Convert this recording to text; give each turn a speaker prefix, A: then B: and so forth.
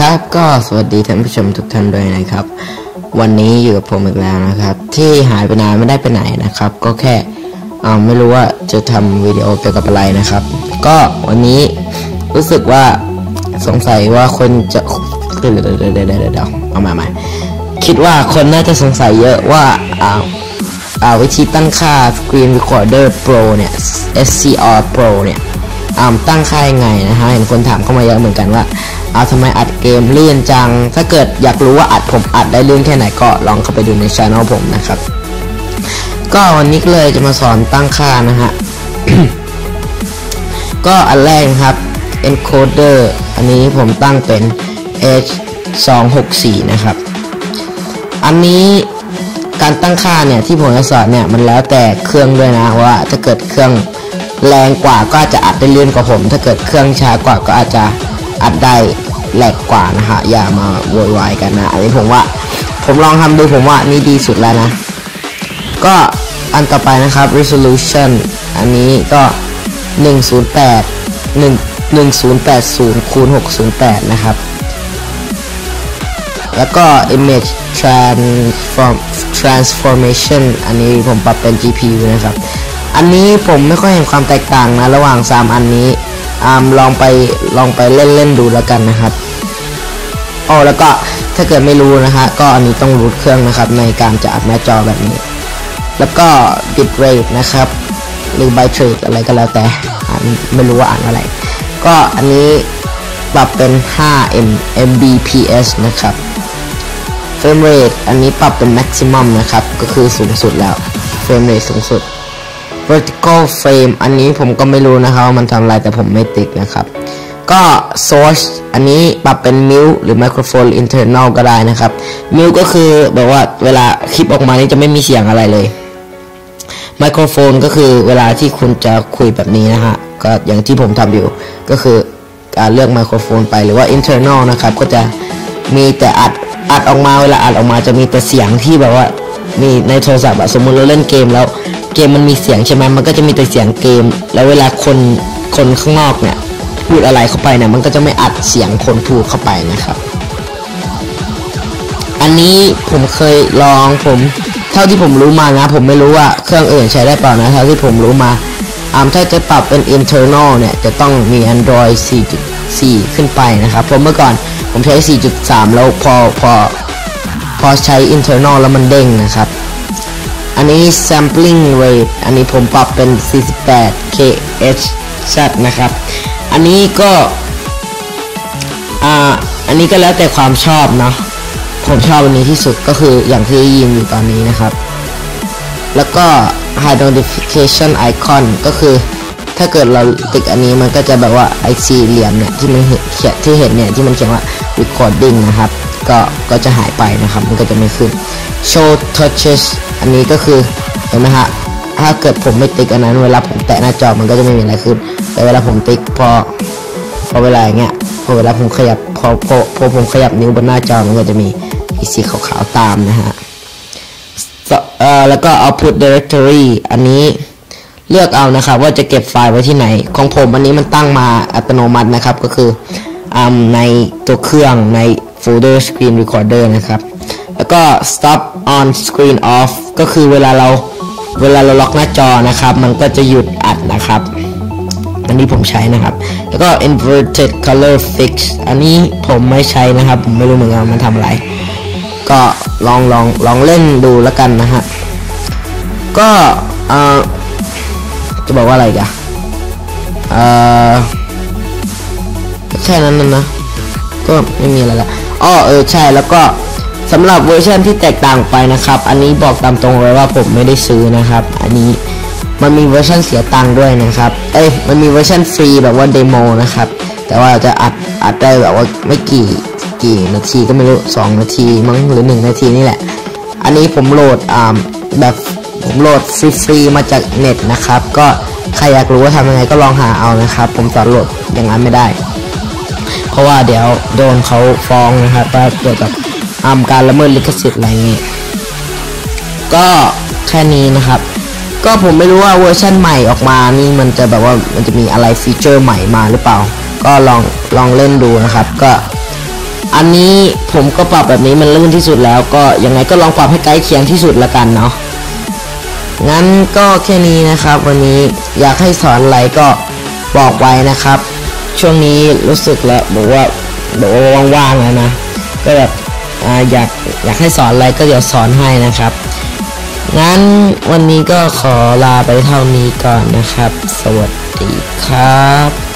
A: ครับก็สวัสดีท่านผู้ชมทุกท่านด้วยนะครับ วันนี้อยู่กับผมอีกแล้วนะครับ ที่หายไปนานไม่ได้ไปไหนนะครับ ก็แค่อ่าไม่รู้ว่าจะทำวิดีโอเกี่ยวกับอะไรนะครับ ก็วันนี้รู้สึกว่าสงสัยว่าคนจะเดี๋ยวเดี๋ยวเดี๋ยวเดี๋ยวเดี๋ยวเอามาใหม่คิดว่าคนน่าจะสงสัยเยอะว่าอ่าอ่าวิธีตั้งค่า Screen Recorder Pro เนี่ย SCR Pro เนี่ยอ่าตั้งค่ายังไงนะฮะเห็นคนถามเข้ามาเยอะเหมือนกันว่า เอาทำไมอัดเกมเลื่อนจัง ถ้าเกิดอยากรู้ว่าอัดผมอัดได้เลื่อนแค่ไหนก็ลองเข้าไปดูในช่องผมนะครับ ก็วันนี้เลยจะมาสอนตั้งค่านะฮะ ก็อันแรกครับ encoder อันนี้ผมตั้งเป็น h 2 6 4นะครับ อันนี้การตั้งค่าเนี่ยที่ผมจะสอนเนี่ยมันแล้วแต่เครื่องด้วยนะว่าถ้าเกิดเครื่องแรงกว่าก็อาจจะอัดได้เลื่อนกว่าผม ถ้าเกิดเครื่องช้ากว่าก็อาจจะอัดได้ แหลกกว่านะฮะอย่ามาโวยวายกันนะ อันนี้ผมว่า ผมลองทำดูผมว่านี่ดีสุดแล้วนะ ก็อันต่อไปนะครับ resolution อันนี้ก็ 108 1 1080คูณ608 นะครับ แล้วก็ image transform transformation อันนี้ผมปรับเป็น GPU นะครับ อันนี้ผมไม่ค่อยเห็นความแตกต่างนะ ระหว่าง 3 อันนี้ อลองไปลองไปเล่นเล่นดูแล้วกันนะครับอ๋อแล้วก็ถ้าเกิดไม่รู้นะฮะก็อันนี้ต้องรูทเครื่องนะครับ ในการจะอัดหน้าจอแบบนี้ แล้วก็ bit rate นะครับ หรือ byte rate อะไรก็แล้วแต่อ่านไม่รู้ว่าอ่านอะไร ก็อันนี้ปรับเป็น 5 m mbps นะครับ frame rate อันนี้ปรับเป็น maximum นะครับ ก็คือสูงสุดแล้ว frame rate สูงสุด vertical frame อันนี้ผมก็ไม่รู้นะครับว่ามันทำอะไรแต่ผมไม่ติดนะครับ ก็ source อันนี้ปรับเป็น mute หรือ microphone internal ก็ได้นะครับ mute ก็คือแบบว่าเวลาคลิปออกมานี่จะไม่มีเสียงอะไรเลยไมโครโฟนก็คือเวลาที่คุณจะคุยแบบนี้นะฮะ ก็อย่างที่ผมทำอยู่ ก็คือการเลือกไมโครโฟนไปหรือว่า internal นะครับ ก็จะมีแต่อัดอัดออกมาเวลาอัดออกมาจะมีแต่เสียงที่แบบว่ามีในโทรศัพท์อะสมมุติเราเล่นเกมแล้ว เกมมันมีเสียงใช่ไหมมันก็จะมีแต่เสียงเกม แล้วเวลาคนคนข้างนอกเนี่ยพูดอะไรเข้าไปเนี่ยมันก็จะไม่อัดเสียงคนพูดเข้าไปนะครับ อันนี้ผมเคยลองผม เท่าที่ผมรู้มานะ ผมไม่รู้ว่าเครื่องอื่นใช้ได้เปล่านะเท่าที่ผมรู้มาอ่าถ้าจะปรับเป็น internal เนี่ยจะต้องมี Android 4.4 ขึ้นไปนะครับผมเมื่อก่อนผมใช้ 4.3 แล้วพอพอพอใช้ internal แล้วมันเด้งนะครับ อันนี้ sampling rate อันนี้ผมปรับเป็น 48 kHz นะครับ อันนี้ก็ อ่า อันนี้ก็แล้วแต่ความชอบเนาะ ผมชอบอันนี้ที่สุดก็คืออย่างที่ยินอยู่ตอนนี้นะครับ แล้วก็ high notification icon ก็คือถ้าเกิดเราติดอันนี้มันก็จะแบบว่าไอซีเหลี่ยมเนี่ยที่มันเขียนที่เห็นเนี่ยที่มันเขียนว่า recording นะครับ ก็ก็จะหายไปนะครับ มันก็จะไม่ขึ้น show touches อันนี้ก็คือเห็นไหมฮะถ้าเกิดผมไม่ติ๊กอันนั้นเวลาผมแตะหน้าจอมันก็จะไม่มีอะไรขึ้น แต่เวลาผมติ๊กพอพอเวลาอย่างเงี้ยพอเวลาผมขยับพอพอพอผมขยับนิ้วบนหน้าจอมันก็จะมีสีขาวๆตามนะฮะเอ่อแล้วก็ output directory อันนี้เลือกเอานะครับว่าจะเก็บไฟล์ไว้ที่ไหน ของผมอันนี้มันตั้งมาอัตโนมัตินะครับก็คืออในตัวเครื่องใน folder screen recorder นะครับ แล้วก็ stop on screen off ก็คือเวลาเราเวลาเราล็อกหน้าจอนะครับ มันก็จะหยุดอัดนะครับ อันนี้ผมใช้นะครับ แล้วก็ inverted color fix อันนี้ผมไม่ใช้นะครับ ผมไม่รู้เหมือนกันมันทำอะไร ก็ลองลองลองเล่นดูแล้วกันนะฮะ ก็เอ่อจะบอกว่าอะไรกันเอ่อแค่นั้นนะ ก็ไม่มีอะไรละอ้อเออใช่แล้วก็ สำหรับเวอร์ชันที่แตกต่างไปนะครับ อันนี้บอกตามตรงเลยว่าผมไม่ได้ซื้อนะครับ อันนี้มันมีเวอร์ชันเสียตังค์ด้วยนะครับ เอ้ย มันมีเวอร์ชันฟรีแบบว่าเดโมนะครับ แต่ว่าจะอัดอัดได้แบบว่าไม่กี่กี่นาทีก็ไม่รู้ 2 นาทีมั้งหรือ 1 นาทีนี่แหละ อันนี้ผมโหลดอ่าแบบผมโหลดฟรีๆมาจากเน็ตนะครับ ก็ใครอยากรู้ว่าทำยังไงก็ลองหาเอานะครับ ผมสอนโหลดอย่างนั้นไม่ได้ เพราะว่าเดี๋ยวโดนเขาฟ้องนะครับว่าเกี่ยวกับ อ่าการละเมิดลิขสิทธิ์อะไรเงี้ยก็แค่นี้นะครับ ก็ผมไม่รู้ว่าเวอร์ชันใหม่ออกมานี่มันจะแบบว่ามันจะมีอะไรฟีเจอร์ใหม่มาหรือเปล่า ก็ลองลองเล่นดูนะครับก็อันนี้ผมก็ปรับแบบนี้มันลื่นที่สุดแล้ว ก็ยังไงก็ลองปรับให้ใกล้เคียงที่สุดละกันเนาะงั้นก็แค่นี้นะครับ วันนี้อยากให้สอนอะไรก็บอกไว้นะครับ ช่วงนี้รู้สึกแล้วบอกว่าบอกว่าว่างๆแล้วนะก็แบบ ออยากอยากให้สอนอะไรก็เดี๋ยวสอนให้นะครับงั้นวันนี้ก็ขอลาไปเท่านี้ก่อนนะครับ สวัสดีครับ